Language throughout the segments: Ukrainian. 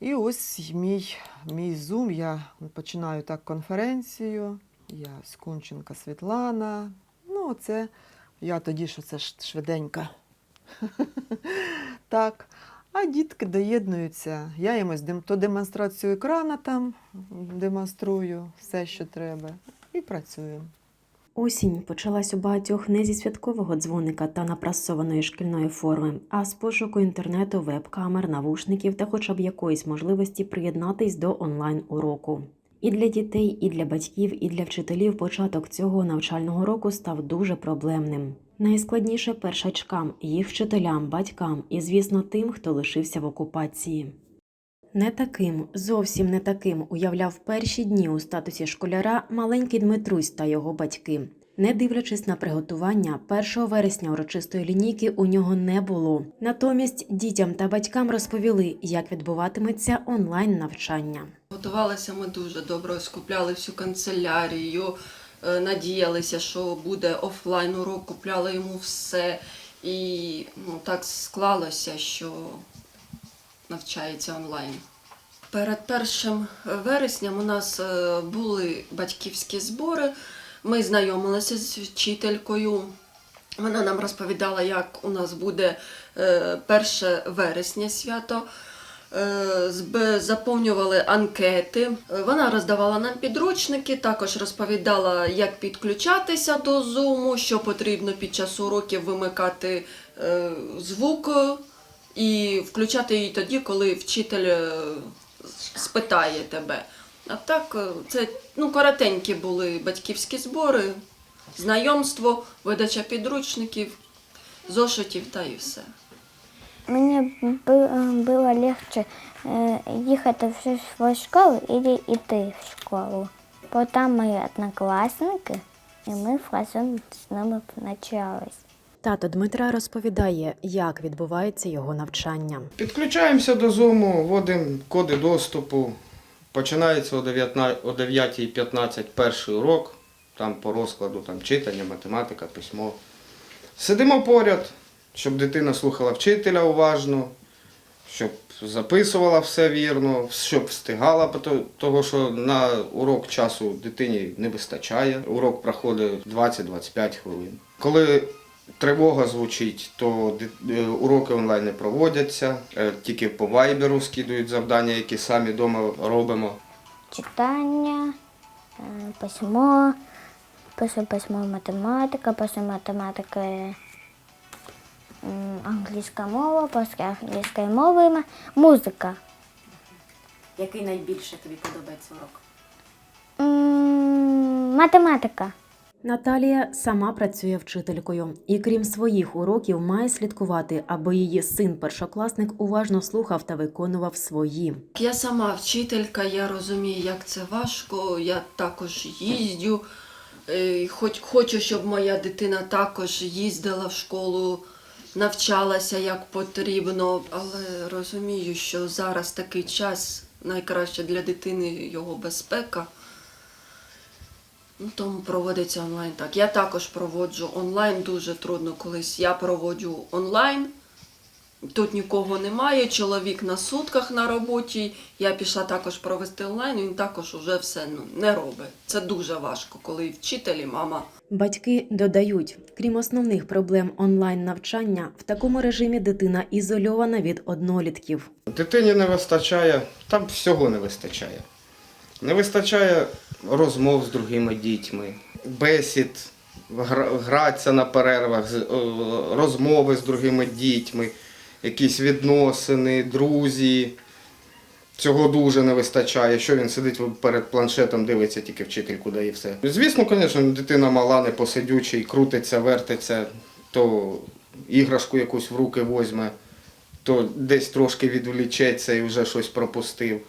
І ось мій, мій зум. Я починаю так конференцію. Я Скунченка Світлана. Ну, це я тоді, що це ж швиденько. так. А дітки доєднуються. Я їм ось то демонстрацію екрана там демонструю все, що треба, і працюємо. Осінь почалась у багатьох не зі святкового дзвоника та напрасованої шкільної форми, а з пошуку інтернету, веб-камер, навушників та хоча б якоїсь можливості приєднатись до онлайн-уроку. І для дітей, і для батьків, і для вчителів початок цього навчального року став дуже проблемним. Найскладніше першачкам, їх вчителям, батькам і, звісно, тим, хто лишився в окупації. Не таким, зовсім не таким уявляв перші дні у статусі школяра маленький Дмитрусь та його батьки. Не дивлячись на приготування, 1 вересня урочистої лінійки у нього не було. Натомість дітям та батькам розповіли, як відбуватиметься онлайн навчання. Готувалися ми дуже добре, скупляли всю канцелярію, е, надіялися, що буде офлайн урок, купляли йому все. І ну, так склалося, що навчається онлайн. Перед першим вересням у нас е, були батьківські збори. Ми знайомилися з вчителькою. Вона нам розповідала, як у нас буде е, 1 вересня свято. Е, Заповнювали анкети. Е, Вона роздавала нам підручники, також розповідала, як підключатися до Zoom, що потрібно під час уроків вимикати е, звук і включати її тоді, коли вчитель е, спитає тебе. А так, е, це ну, коротенькі були батьківські збори, знайомство, видача підручників, зошитів та і все. Мені було легше е, їхати в школу і йти в школу. Бо там мої однокласники, і ми разом з ними навчались. Тато Дмитра розповідає, як відбувається його навчання. Підключаємося до Zoom, вводимо коди доступу. Починається о 9.15 перший урок, там по розкладу там, читання, математика, письмо. Сидимо поряд, щоб дитина слухала вчителя уважно, щоб записувала все вірно, щоб встигала, того що на урок часу дитині не вистачає. Урок проходить 20-25 хвилин. Коли тривога звучить, то е, уроки онлайн не проводяться, е, тільки по вайберу скидують завдання, які самі вдома робимо. Читання, е, письмо, пише письмо математика, пише математика англійська мова, після англійської мови музика. Який найбільше тобі подобається урок? Математика. Наталія сама працює вчителькою і, крім своїх уроків, має слідкувати, аби її син-першокласник уважно слухав та виконував свої. Я сама вчителька, я розумію, як це важко. Я також їздю. Е, Хоч хочу, щоб моя дитина також їздила в школу, навчалася як потрібно, але розумію, що зараз такий час найкраще для дитини його безпека. Ну, тому проводиться онлайн так. Я також проводжу онлайн дуже трудно колись. Я проводжу онлайн. Тут нікого немає, чоловік на сутках на роботі. Я пішла також провести онлайн, він також уже все ну, не робить. Це дуже важко, коли і вчитель, і мама. Батьки додають, крім основних проблем онлайн навчання, в такому режимі дитина ізольована від однолітків. Дитині не вистачає, там всього не вистачає. Не вистачає розмов з другими дітьми, бесід, гратися на перервах, розмови з другими дітьми, якісь відносини, друзі. Цього дуже не вистачає. Що він сидить перед планшетом, дивиться тільки вчительку дає все. Звісно, звісно, дитина мала, не посидючий, крутиться, вертиться, то іграшку якусь в руки возьме то десь трошки відволічеться і вже щось пропустив.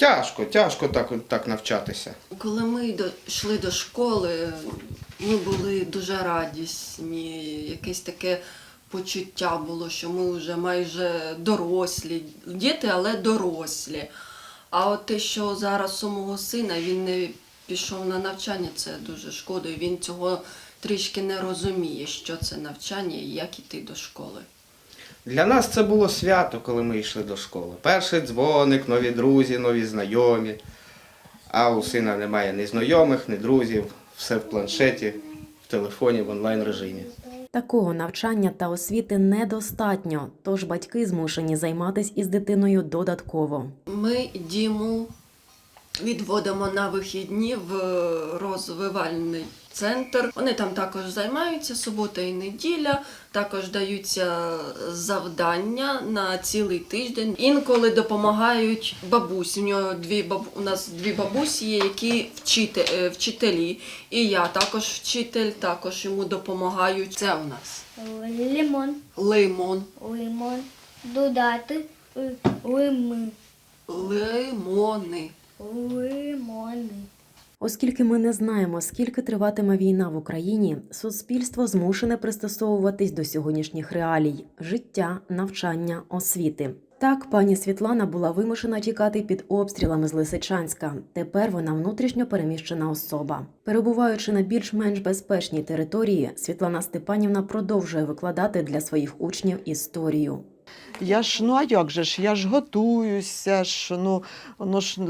Тяжко, тяжко так, так навчатися. Коли ми йшли до школи, ми були дуже радісні. Якесь таке почуття було, що ми вже майже дорослі, діти, але дорослі. А от те, що зараз у мого сина він не пішов на навчання, це дуже шкода. Він цього трішки не розуміє, що це навчання і як іти до школи. Для нас це було свято, коли ми йшли до школи. Перший дзвоник, нові друзі, нові знайомі. А у сина немає ні знайомих, ні друзів. Все в планшеті, в телефоні, в онлайн режимі. Такого навчання та освіти недостатньо, тож батьки змушені займатися із дитиною додатково. Ми Діму відводимо на вихідні в розвивальний центр. Вони там також займаються субота і неділя, також даються завдання на цілий тиждень. Інколи допомагають бабусі. У нього дві бабу... у нас дві бабусі є, які вчите... е, вчителі. І я також вчитель, також йому допомагають. Це у нас Лимон, лимон. лимон, додати е, лими, Лимони. Лимони. Оскільки ми не знаємо, скільки триватиме війна в Україні, суспільство змушене пристосовуватись до сьогоднішніх реалій життя, навчання, освіти. Так, пані Світлана була вимушена тікати під обстрілами з Лисичанська. Тепер вона внутрішньо переміщена особа. Перебуваючи на більш-менш безпечній території, Світлана Степанівна продовжує викладати для своїх учнів історію. Я ж, ну а як же ж? Я ж готуюся, ж, ну, ну ж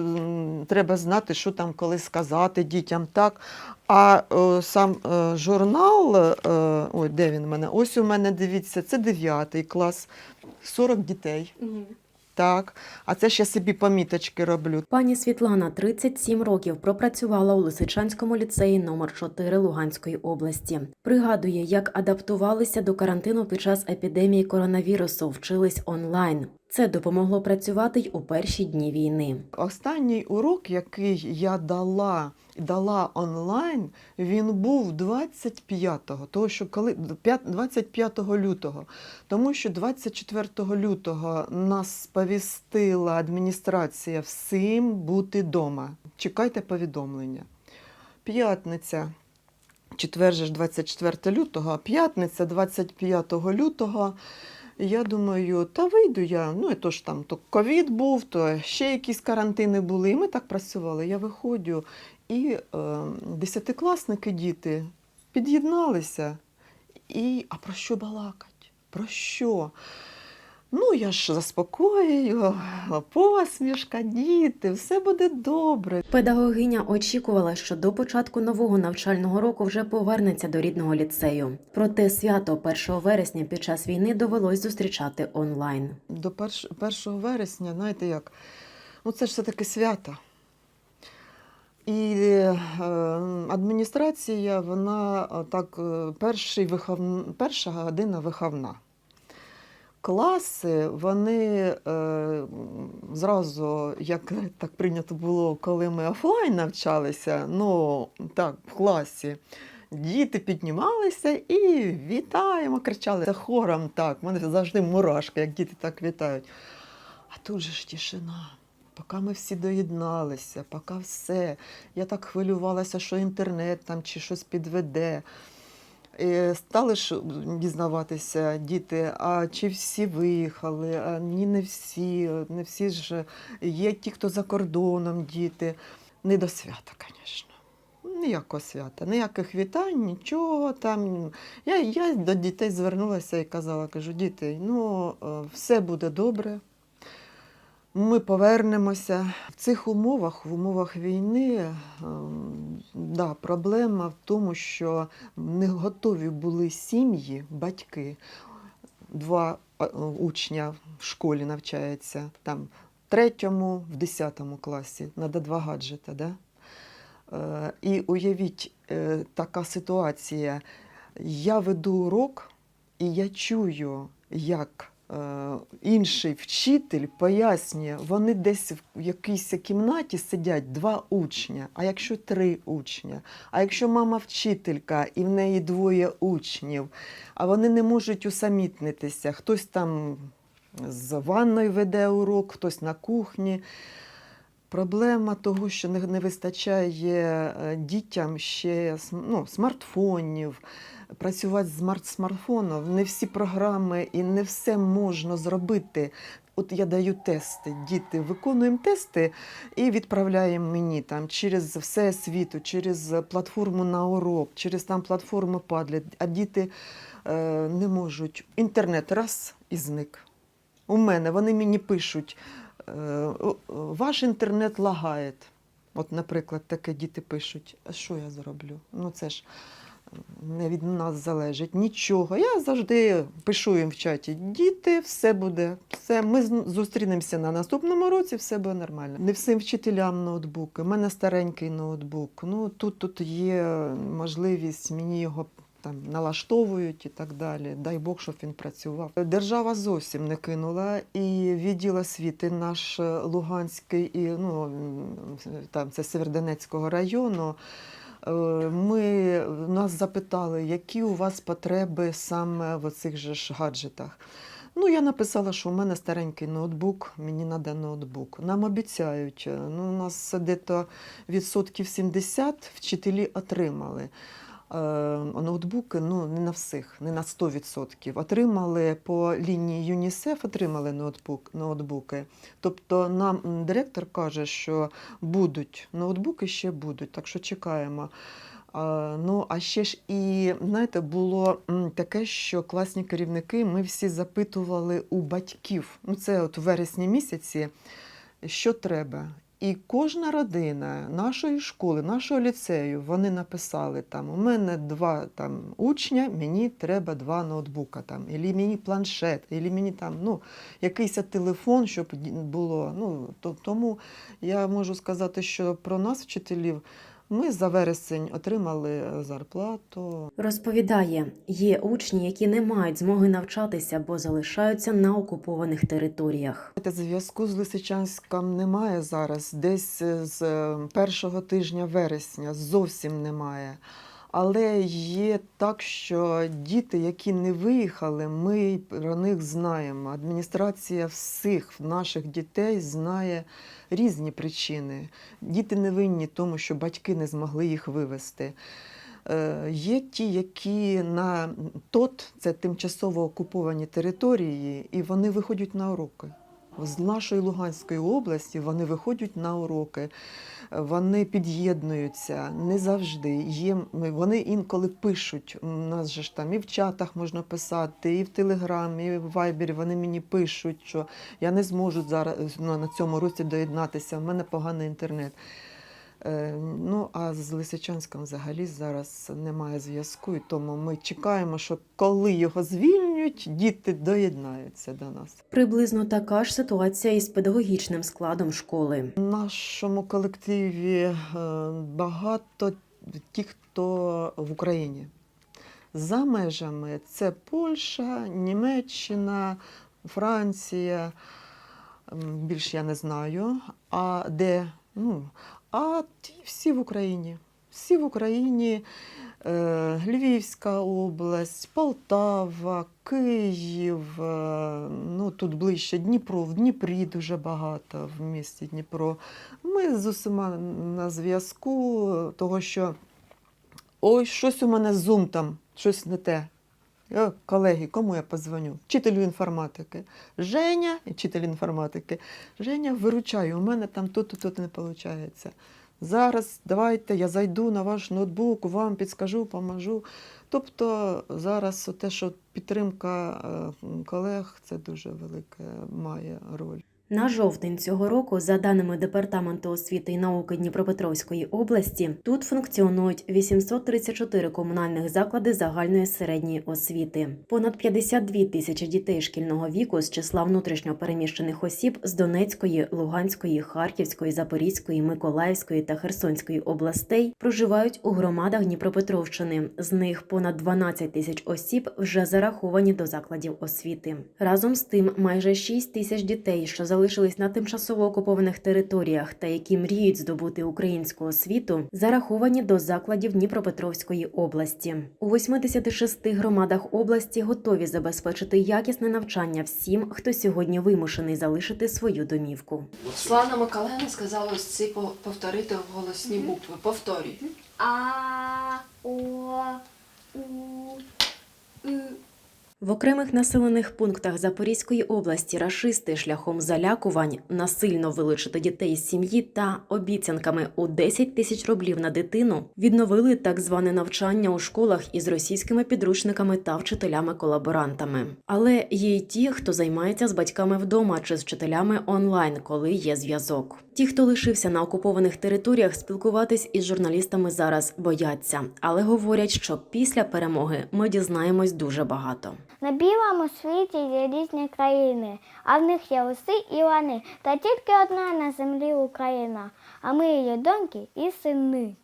треба знати, що там коли сказати дітям, так. А о, сам о, журнал, о, ой, де він в мене? Ось у мене, дивіться, це 9 клас, 40 дітей. Так. А це я собі поміточки роблю. Пані Світлана 37 років пропрацювала у Лисичанському ліцеї номер 4 Луганської області. Пригадує, як адаптувалися до карантину під час епідемії коронавірусу, вчились онлайн. Це допомогло працювати й у перші дні війни. Останній урок, який я дала, дала онлайн, він був 25-го, того, що коли 5 25 лютого. Тому що 24 лютого нас сповістила адміністрація всім бути вдома. Чекайте повідомлення. П'ятниця. Четвер же ж 24 лютого, п'ятниця 25 лютого. Я думаю, та вийду я. Ну, то ж там то ковід був, то ще якісь карантини були. І ми так працювали. Я виходжу, і е, десятикласники діти під'єдналися. І, а про що балакать? Про що? Ну, я ж заспокоюю, посмішка, діти, все буде добре. Педагогиня очікувала, що до початку нового навчального року вже повернеться до рідного ліцею. Проте свято 1 вересня під час війни довелось зустрічати онлайн. До 1 вересня, знаєте як, ну це ж все-таки свято. І е, адміністрація, вона е, так, е, перший вихов... перша година виховна. Класи, вони е, зразу, як так прийнято було, коли ми офлайн навчалися, ну так, в класі, діти піднімалися і вітаємо, кричали Це хором так. У мене завжди мурашки, як діти так вітають. А тут же ж тишина. Поки ми всі доєдналися, поки все. Я так хвилювалася, що інтернет там чи щось підведе. І стали ж дізнаватися діти, а чи всі виїхали? А ні, не всі, не всі ж є ті, хто за кордоном, діти. Не до свята, звісно. Ніякого свята, ніяких вітань, нічого там. Я, я до дітей звернулася і казала, кажу, діти, ну е, все буде добре. Ми повернемося. В цих умовах, в умовах війни, ем, да, проблема в тому, що не готові були сім'ї, батьки. Два е, учня в школі навчаються, там в третьому, в десятому класі, треба два гаджета. Да? Е, І уявіть, е, така ситуація. Я веду урок, і я чую, як інший вчитель пояснює, вони десь в якійсь кімнаті сидять два учня, а якщо три учня, а якщо мама вчителька і в неї двоє учнів, а вони не можуть усамітнитися, хтось там з ванною веде урок, хтось на кухні. Проблема того, що не, вистачає е, дітям ще ну, смартфонів, працювати з смартфоном, не всі програми і не все можна зробити. От я даю тести, діти виконуємо тести і відправляємо мені там через все світу, через платформу на урок, через там платформу Padlet, а діти е, не можуть. Інтернет раз і зник. У мене вони мені пишуть, е, «О, ваш інтернет лагає. От, наприклад, таке діти пишуть. А що я зроблю? Ну це ж не від нас залежить нічого. Я завжди пишу їм в чаті: діти, все буде, все. Ми зустрінемося на наступному році, все буде нормально. Не всім вчителям ноутбуки. У мене старенький ноутбук. Ну тут, тут є можливість мені його. Там налаштовують і так далі. Дай Бог, щоб він працював. Держава зовсім не кинула, і відділ освіти наш е, Луганський і ну там це Севердонецького району. Е, Ми нас запитали, які у вас потреби саме в оцих же ж гаджетах. Ну, я написала, що у мене старенький ноутбук, мені треба ноутбук. Нам обіцяють, е, ну, у нас десь відсотків 70 вчителі отримали. Е, Ноутбуки ну, не на всіх, не на 100%. Отримали по лінії ЮНІСЕФ, отримали ноутбук, ноутбуки. Тобто нам директор каже, що будуть ноутбуки ще будуть, так що чекаємо. Ну, а ще ж і знаєте, було таке, що класні керівники ми всі запитували у батьків. Ну, це от у вересні місяці, що треба. І кожна родина нашої школи, нашого ліцею, вони написали там: у мене два там учня, мені треба два ноутбука, там, і мені планшет, і мені там ну, якийсь телефон, щоб було. Ну, то, тому я можу сказати, що про нас, вчителів, ми за вересень отримали е, зарплату. Розповідає, є учні, які не мають змоги навчатися, бо залишаються на окупованих територіях. Зв'язку з Лисичанськом немає зараз. Десь е, з е, першого тижня вересня зовсім немає. Але є так, що діти, які не виїхали, ми про них знаємо. Адміністрація всіх наших дітей знає різні причини. Діти не винні тому, що батьки не змогли їх вивезти. Е, Є ті, які на ТОТ, це тимчасово окуповані території, і вони виходять на уроки. З нашої Луганської області вони виходять на уроки, вони під'єднуються не завжди. Є, вони інколи пишуть. У нас же ж там і в чатах можна писати, і в Телеграмі, і в Вайбері вони мені пишуть, що я не зможу зараз ну, на цьому році доєднатися, в мене поганий інтернет. Е, Ну, а з Лисичанськом взагалі зараз немає зв'язку, і тому ми чекаємо, що коли його звільнять, діти доєднаються до нас. Приблизно така ж ситуація із педагогічним складом школи. В нашому колективі е, багато тих, хто в Україні. За межами це Польща, Німеччина, Франція. Більш я не знаю. А де? Ну, а ті всі в Україні. Всі в Україні. Е, Львівська область, Полтава, Київ, е, ну тут ближче Дніпро, в Дніпрі дуже багато в місті Дніпро. Ми з усіма на зв'язку, того що ой, щось у мене з Zoom там, щось не те. Е, Колеги, кому я подзвоню? Вчителю інформатики. Женя, вчитель інформатики. Женя, виручаю, у мене там тут, тут, тут не виходить. Зараз давайте я зайду на ваш ноутбук, вам підскажу, поможу. Тобто зараз те, що підтримка е, колег, це дуже велика має роль. На жовтень цього року, за даними Департаменту освіти і науки Дніпропетровської області, тут функціонують 834 комунальних заклади загальної середньої освіти. Понад 52 тисячі дітей шкільного віку з числа внутрішньо переміщених осіб з Донецької, Луганської, Харківської, Запорізької, Миколаївської та Херсонської областей проживають у громадах Дніпропетровщини. З них понад 12 тисяч осіб вже зараховані до закладів освіти. Разом з тим, майже 6 тисяч дітей, що залишились на тимчасово окупованих територіях та які мріють здобути українську освіту, зараховані до закладів Дніпропетровської області. У 86 громадах області готові забезпечити якісне навчання всім, хто сьогодні вимушений залишити свою домівку. Слана Миколаївна сказала ось ці повторити в голосні букви. Повторюй. А, О, У. В окремих населених пунктах Запорізької області рашисти шляхом залякувань насильно вилучити дітей з сім'ї та обіцянками у 10 тисяч рублів на дитину відновили так зване навчання у школах із російськими підручниками та вчителями-колаборантами. Але є й ті, хто займається з батьками вдома чи з вчителями онлайн, коли є зв'язок. Ті, хто лишився на окупованих територіях, спілкуватись із журналістами зараз бояться, але говорять, що після перемоги ми дізнаємось дуже багато. На білому світі є різні країни, а в них є уси і лани, та тільки одна на землі Україна, а ми її доньки і сини.